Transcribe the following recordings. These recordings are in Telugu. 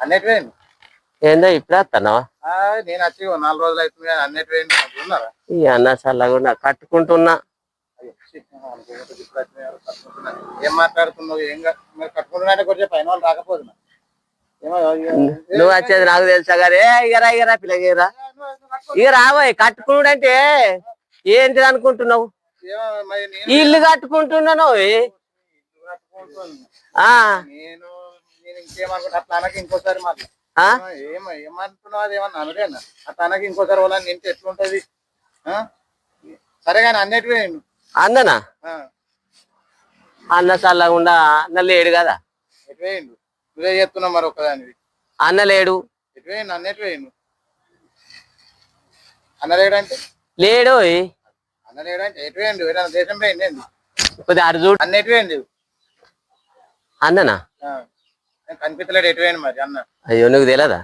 అన్నిటి ఏందో ఇప్పుడు వస్తున్నావా నేను వచ్చి నాలుగు రోజులు అవుతుంది కానీ అన్నిటి ఉన్నారా? ఈ అన్న చల్లగా కట్టుకుంటున్నా. ఏం మాట్లాడుతున్నావు? ఏం కట్టుకుంటున్నా కొంచెం పైన వాళ్ళు అయ్యో, నువ్వు వచ్చేది నాకు తెలుసా గారే? ఇగరా ఇగరా పిల్లగిరా ఇక రాబోయ్ కట్టుకున్నాడు అంటే ఏంటిది అనుకుంటున్నావు? ఇల్లు కట్టుకుంటున్నాను ఇంకోసారి మళ్ళీ ఆ? ఏమ ఏమంటున్నావు అది ఏమన్నా అనలేనా? అనకి ఇంకోసారి వాళ్ళని నింటే ఎట్లుంటది? సరే కానీ అన్నిటివే అందనా? అన్న చల్లకుండా అన్న లేడు కదా? ఎటువేయండు నువ్వే చేస్తున్నావు మరి ఒక్కదానివి. అన్న లేడు. ఎటువేయండు అన్నెటువేయండు అన్నలేడంటే లేడు. అన్నలేడంటే ఎటువేయండు దేశం పోయింది ఏంది? కొద్దిగా అటు చూడు. అన్నెటువేయండి అన్ననా? కనిపించలేడు ఎటువేయండి మరి అన్న. అయ్యో నువ్వు తెలియదా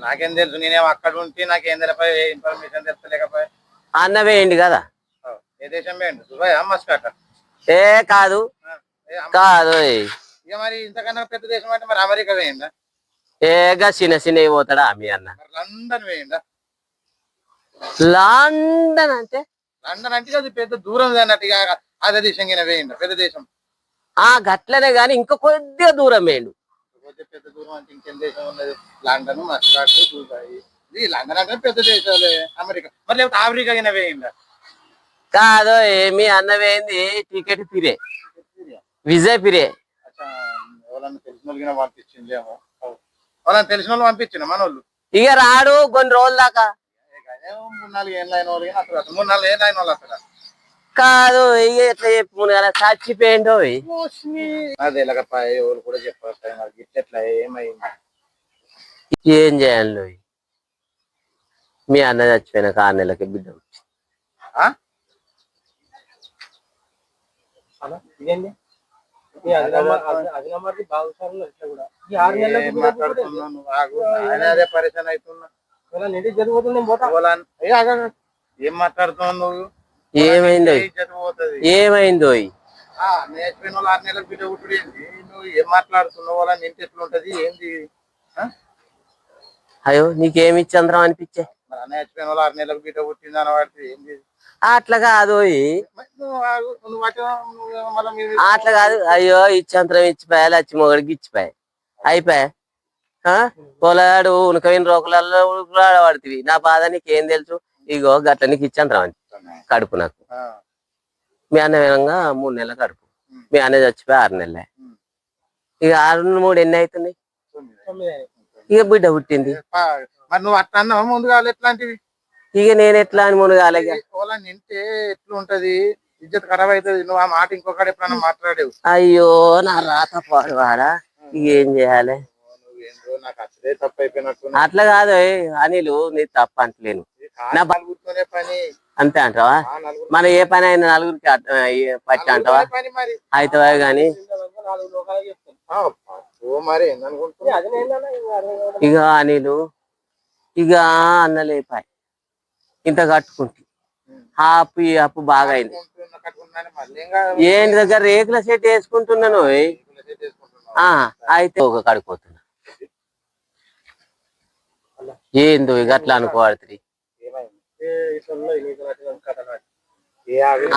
నాకేం తెలుసు. నేనేమో అక్కడ ఉంటే నాకేం తెలియపోయి ఇన్ఫర్మేషన్ అన్న వేయండి కదా? ఏ దేశం పోయిండు? దుబాయ్ మస్కాట ఏ కాదు. కాదు. ఇక మరి ఇంతకన్నా పెద్ద దేశం అంటే మరి అమెరికా వేయండా ఏగా చిన్న చిన్న పోతాడా మీ అన్న? లండన్ వేయండా లండన్ అంటే? లండన్ అంటే అది పెద్ద దూరం అన్నట్టు ఇక అదే దేశం వేయండా పెద్ద దేశం. ఆ గట్లనే గాని ఇంకా కొద్దిగా దూరం వేయండు. పెద్ద దూరం అంటే ఇంకేం దేశం ఉన్నది? London Muscat Dubai. ఇది లండన్ అంటే పెద్ద దేశాలే అమెరికా. మరి లేకపోతే ఆఫ్రికా కింద వేయండా? కాదు మీ అన్న వేయింది టికెట్ పిరే విజయ్ పిరే తెలిసిన వాళ్ళు పంపించిందేమో. వాళ్ళని తెలిసిన వాళ్ళు పంపించిన మన వాళ్ళు ఇక రాడు కొన్ని రోజుల దాకా. మూడు నాలుగు ఏళ్ళు అయిన వాళ్ళు గిన అసలు అసలు మూడు నాలుగు ఏళ్ళు అయిన వాళ్ళు అసలు కాదు ఇక ఎట్లా చెప్పు కదా చచ్చిపోయిండు ఓయ్. అదే ఎవరు కూడా చెప్పారు మరి ఎట్లా ఏమైంది? ఏం చేయాలి? మీ అన్న చచ్చిపోయినాక ఆరు నెలలకి బిడ్డ ఇదేంటి ఏం మాట్లాడుతున్నావు నువ్వు? అదే పరిచయం అవుతున్నా ఎవరన్నా- ఏ ఆగు. ఏం మాట్లాడుతున్నావు నువ్వు? ఏమైందో? ఏ ఇజ్జత్ పోతది ఏమైందో? ఓయ్? ఆ, నేర్చుకున్న వాళ్ళు ఆరు నెలలకు బిడ్డ పుట్టుడు ఏంది? నువ్వు ఏం మాట్లాడుతున్నావు? వాళ్ళని ఇంటి ఎట్లుంటది? ఏంది? ఆ? అయ్యో నీకేమి చంద్రం అనిపించే? మరి నేర్చుకున్న వాళ్ళు ఆరు నెలలకు బిడ్డ పుట్టింది అని వాడితే ఏంది? అట్లా కాదు అట్లా కాదు. అయ్యో ఇచ్చంతరం ఇచ్చిపోయా లచ్చి మొగడికి ఇచ్చిపోయా? అయిపోయా? పొలాడు ఉనకమైన రోకలలో పడుతుంది నా బాధ నీకేం తెలుసు? ఇగో గట్ల నీకు ఇచ్చంతరం అని కడుపు నాకు. ఆ, మీ అన్న వినంగా మూడు నెలల కడుపు. మీ అన్న చచ్చిపోయి ఆరు నెలలే. ఇక ఆరు మూడు ఎన్ని అవుతున్నాయి. ఇక బిడ్డ పుట్టింది. పా- మరి నువ్వు అట్లా ఎట్లాంటివి? ఇక నేను ఎట్లా అని మునగాలగా వాళ్ళని నింటే ఎట్లుంటది? ఇజ్జత్ ఖరాబ్ అవుతుంది నువ్వు ఆ మాట ఇంకొకటి ఎప్పుడన్నా మాట్లాడేవు? అయ్యో నా రాత పాడువాడా ఇక ఏం చేయాలి? నాకు అసలే తప్పు అయిపోయినట్టు అట్లా కాదు అనిలు నీ తప్ప అంటలేను నా పని. అంతే అంటావా? మన ఏ పని. అయినా నలుగురికి పట్టి అంటావా? అవుతావా గాని? ఇక అనిలు ఇక అన్నలేపాయి. ఇంత కట్టుకుంటే. ఆ అప్పు ఈ అప్పు బాగా అయింది. ఏంటి దగ్గర రేకుల సెట్ వేసుకుంటున్నాను అయితే ఒక కడిపోతున్నా ఏందో ఇక అట్లా అనుకోవాలి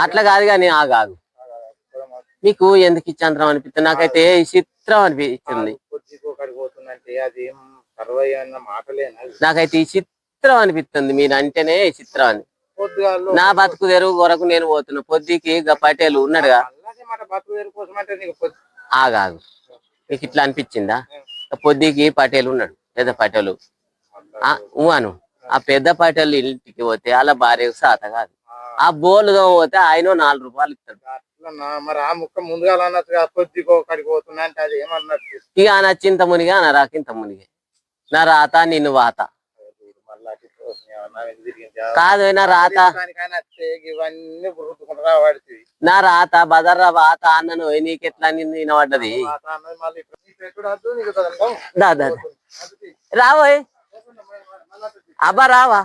అట్లా కాదు కానీ ఆగాగు మీకు ఎందుకు ఇచ్చాంతరం అనిపిస్తుంది? నాకైతే ఈ చిత్రం అనిపించింది నాకైతే ఈ చిత్రం అనిపిస్తుంది. మీరు అంటేనే ఈ చిత్రం అని. నా బతుకు తెరువు కొరకు నేను పోతున్నా. పొద్దుకి పటేలు ఉన్నాడుగా. ఆగాగు ఇట్లా అనిపించిందా? పొద్దుకి పటేలు ఉన్నాడు. లేదా పటేలు. ఆ, ఊ అను ఆ పెద్ద పటేలు ఇంటికి పోతే అలా భార్య సాత కాదు. ఆ బోలుగా పోతే ఆయన నాలుగు రూపాయలు ఇస్తాడు. మరి ఆ ముక్క ముందుగా అంటే అది ఏమన్నట్టు ఇక నా చింత మునిగా నా రాకింత మునిగే. నా రాత నిన్ను వాత. కాదు నా రాత. నా రాత బదర్రా వాత అన్నను నీకెట్లా నిన్ను వినబడ్డది మళ్ళీ ఇప్పుడు అబ్బా రావా.